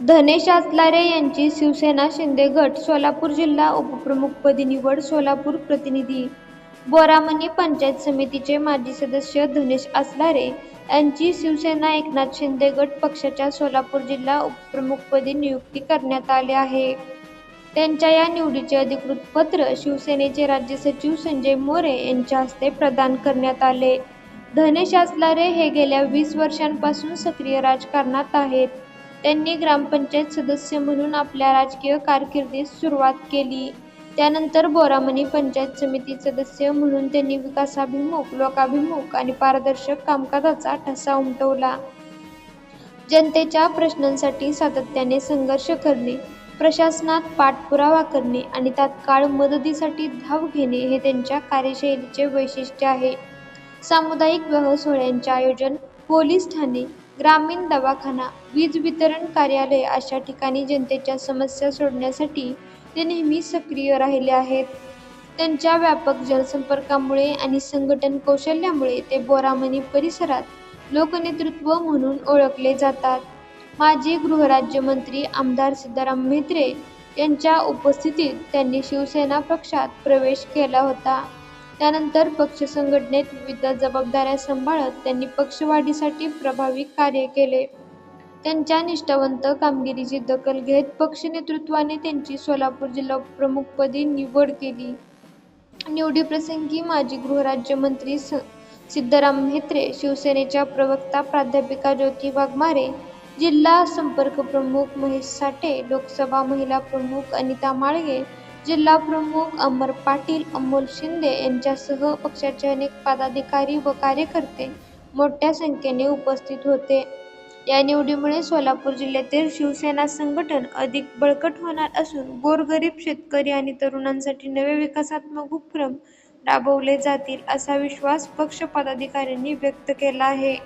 धनेश आतलारे यांची शिवसेना शिंदे गट सोलापूर जिल्हा उपप्रमुखपदी निवड सोलापूर प्रतिनिधी. बोरामणी पंचायत समितीचे माजी सदस्य धनेश आसलारे यांची शिवसेना एकनाथ शिंदे गट पक्षाच्या सोलापूर जिल्हा उपप्रमुखपदी नियुक्ती करण्यात आली आहे. त्यांच्या या निवडीचे अधिकृत पत्र शिवसेनेचे राज्य सचिव संजय मोरे यांच्या हस्ते प्रदान करण्यात आले. धनेश आसलारे हे गेल्या वीस वर्षांपासून सक्रिय राजकारणात आहेत. त्यांनी ग्रामपंचायत सदस्य म्हणून आपल्या राजकीय कारकिर्दीस सुरुवात केली. त्यानंतर बोरामणी पंचायत समिती सदस्य म्हणून त्यांनी विकासाभिमुख लोकाभिमुख आणि पारदर्शक कामकाजाचा ठसा उमटवला. जनतेच्या प्रश्नांसाठी सातत्याने संघर्ष करणे प्रशासनात पाठपुरावा करणे आणि तात्काळ मदतीसाठी धाव घेणे हे त्यांच्या कार्यशैलीचे वैशिष्ट्य आहे. सामुदायिक विवाह सोहळ्यांचे आयोजन पोलीस ठाणे ग्रामीण दवाखाना वीज वितरण कार्यालय अशा ठिकाणी जनतेच्या समस्या सोडण्यासाठी ते नेहमी सक्रिय राहिले आहेत. त्यांच्या व्यापक जनसंपर्कामुळे आणि संघटन कौशल्यामुळे ते बोरामणी परिसरात लोकनेतृत्व म्हणून ओळखले जातात. माजी गृहराज्यमंत्री आमदार सिद्धाराम म्हेत्रे यांच्या उपस्थितीत त्यांनी शिवसेना पक्षात प्रवेश केला होता. त्यानंतर पक्ष संघटनेत विविध जबाबदाऱ्या सांभाळत त्यांनी पक्षवाढीसाठी प्रभावी कार्य केले. त्यांच्या निष्ठावंत कामगिरीची दखल घेत पक्ष नेतृत्वाने त्यांची सोलापूर जिल्हा प्रमुखपदी निवड केली. निवडीप्रसंगी माजी गृहराज्यमंत्री स सिद्धराम म्हेत्रे शिवसेनेच्या प्रवक्ता प्राध्यापिका ज्योती वाघमारे जिल्हा संपर्क प्रमुख महेश साठे लोकसभा महिला प्रमुख अनिता माळगे जिल्हा प्रमुख अमर पाटील अमोल शिंदे यांच्यासह पक्षाचे अनेक पदाधिकारी व कार्यकर्ते मोठ्या संख्येने उपस्थित होते. या निवडीमुळे सोलापूर जिल्ह्यातील शिवसेना संघटन अधिक बळकट होणार असून गोरगरीब शेतकरी आणि तरुणांसाठी नवे विकासात्मक उपक्रम राबवले जातील असा विश्वास पक्ष पदाधिकाऱ्यांनी व्यक्त केला आहे.